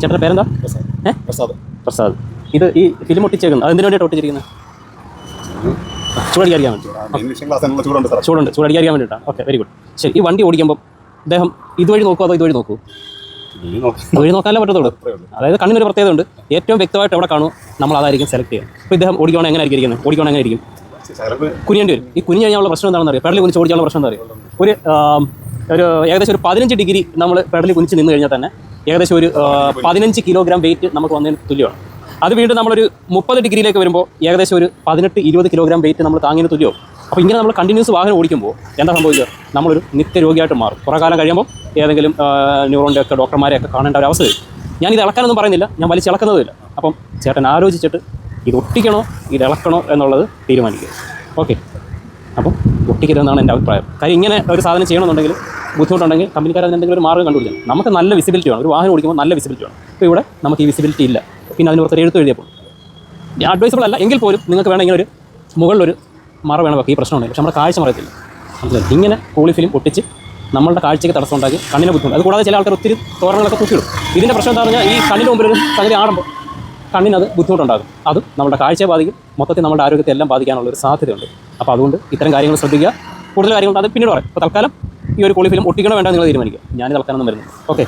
ചേട്ടന്റെ പേരെന്താ? പ്രസാദ്. പ്രസാദ്. ഇത് ഈ ഫിലിം ഒട്ടിച്ചേക്കുന്നത്. അതെന്തിനു വേണ്ടിയിട്ട് ഒട്ടിച്ചിരിക്കുന്നത്? ചൂടടിക്കാൻ വേണ്ടി. ചൂടുണ്ട് ചൂടടിക്കാൻ വേണ്ടിയിട്ടാണ് ഓക്കെ വെരി ഗുഡ് ശരി ഈ വണ്ടി ഓടിക്കുമ്പോൾ അദ്ദേഹം ഇതുവഴി നോക്കുമോ അതോ ഇതുവഴി നോക്കൂ? വഴി നോക്കാനേ പറ്റത്തുള്ളൂ. അതായത് കണ്ണിനൊരു പ്രത്യേകത ഉണ്ട് ഏറ്റവും വ്യക്തമായിട്ട് എവിടെ കാണും നമ്മൾ അതായിരിക്കും സെലക്ട് ചെയ്യുക. അപ്പോൾ ഇദ്ദേഹം ഓടിക്കണം എങ്ങനെ ആയിരിക്കും? ഇരിക്കുന്നത് ഓടിക്കണം എങ്ങനെ ആയിരിക്കും? കുനിയേണ്ടി വരും. ഈ കുനിഞ്ഞ് കഴിഞ്ഞാലുള്ള പ്രശ്നം എന്താണെന്ന് അറിയാം? പെടലിൽ കുനിച്ച് ഓടിക്കാനുള്ള പ്രശ്നം എന്താ അറിയാം? ഒരു ഒരു ഏകദേശം ഒരു പതിനഞ്ച് ഡിഗ്രി നമ്മൾ പെടലിൽ കുനിച്ച് നിന്ന് കഴിഞ്ഞാൽ തന്നെ ഏകദേശം ഒരു പതിനഞ്ച് കിലോഗ്രാം വെയിറ്റ് നമുക്ക് വന്നതിന് തുല്യമാണ്. അത് വീണ്ടും നമ്മളൊരു മുപ്പത് ഡിഗ്രിയിലേക്ക് വരുമ്പോൾ ഏകദേശം ഒരു പതിനെട്ട് ഇരുപത് കിലോഗ്രാം വെയിറ്റ് നമ്മൾ താങ്ങിന് തുല്യവും. അപ്പോൾ ഇങ്ങനെ നമ്മൾ കണ്ടിന്യൂസ് വാഹനം ഓടിക്കുമ്പോൾ എന്താ സംഭവിക്കുക? നമ്മളൊരു നിത്യരോഗിയായിട്ട് മാറും. കുറേ കാലം കഴിയുമ്പോൾ ഏതെങ്കിലും ന്യൂറോണിന്റെ ഒക്കെ ഡോക്ടർമാരെ ഒക്കെ കാണേണ്ട ഒരു അവസ്ഥ വരും. ഞാൻ ഇത് ഇളക്കാനൊന്നും പറയുന്നില്ല. ഞാൻ വലിച്ചിളക്കുന്നതുമില്ല അപ്പം ചേട്ടൻ ആലോചിച്ചിട്ട് ഇത് ഒട്ടിക്കണോ? ഇത് ഇളക്കണോ എന്നുള്ളത് തീരുമാനിക്കുക. ഓക്കെ. അപ്പം ഒട്ടിക്കരുതെന്നാണ് എന്റെ അഭിപ്രായം. കാര്യം ഇങ്ങനെ ഒരു സാധനം ചെയ്യണമെന്നുണ്ടെങ്കിൽ ബുദ്ധിമുട്ടുണ്ടെങ്കിൽ കമ്പനിക്കാർ എന്തെങ്കിലും ഒരു മാർഗം കണ്ടുപിടിക്കണം. നമുക്ക് നല്ല വിസിബിലിറ്റി വേണം. ഒരു വാഹനം ഓടിക്കുമ്പോൾ നല്ല വിസിബിലിറ്റി വേണം. ഇപ്പോൾ ഇവിടെ നമുക്ക് ഈ വിസിബിലിറ്റി ഇല്ല. പിന്നെ അതിന് പുറത്തൊരു എഴുത്ത് എഴുതിയപ്പോൾ അഡ്വൈസബിൾ അല്ല. എങ്കിൽ പോലും നിങ്ങൾക്ക് വേണം ഇങ്ങനെ ഒരു മുകളിലൊരു മറ വേണം വെക്കുക. ഈ പ്രശ്നമുണ്ട് പക്ഷെ നമ്മുടെ കാഴ്ച മറയത്തില്ല. മനസ്സിലായി? ഇങ്ങനെ പോളിഫിലിം ഫിലിം ഒട്ടിച്ച് നമ്മളുടെ കാഴ്ചയ്ക്ക് തടസ്സം ഉണ്ടാക്കി കണ്ണിനെ ബുദ്ധിമുട്ട്. അത് കൂടാതെ ചില ആൾക്കാർ ഒത്തിരി തോരണങ്ങളൊക്കെ തൂക്കിയിടും ഇതിന്റെ പ്രശ്നം എന്താ പറഞ്ഞാൽ ഈ കണ്ണിന്റെ മുമ്പിൽ ഒരു സംഗതി ആടുമ്പോൾ കണ്ണിനത് ബുദ്ധിമുട്ടുണ്ടാകും. അത് നമ്മുടെ കാഴ്ചയെ ബാധിക്കും. മൊത്തത്തിൽ നമ്മുടെ ആരോഗ്യത്തെ എല്ലാം ബാധിക്കാനുള്ള ഒരു സാധ്യതയുണ്ട്. അപ്പോൾ അതുകൊണ്ട് ഇത്തരം കാര്യങ്ങൾ ശ്രദ്ധിക്കുക. കൂടുതൽ കാര്യങ്ങൾ അത് പിന്നീട് പറയാം. അപ്പോൾ തൽക്കാലം ഈ ഒരു കോളി ഫിലിം ഒട്ടിക്കണോ വേണ്ടോ നിങ്ങൾ തീരുമാനിക്കുക. ഞാൻ തളക്കാനൊന്നും വരുന്നു ഓക്കെ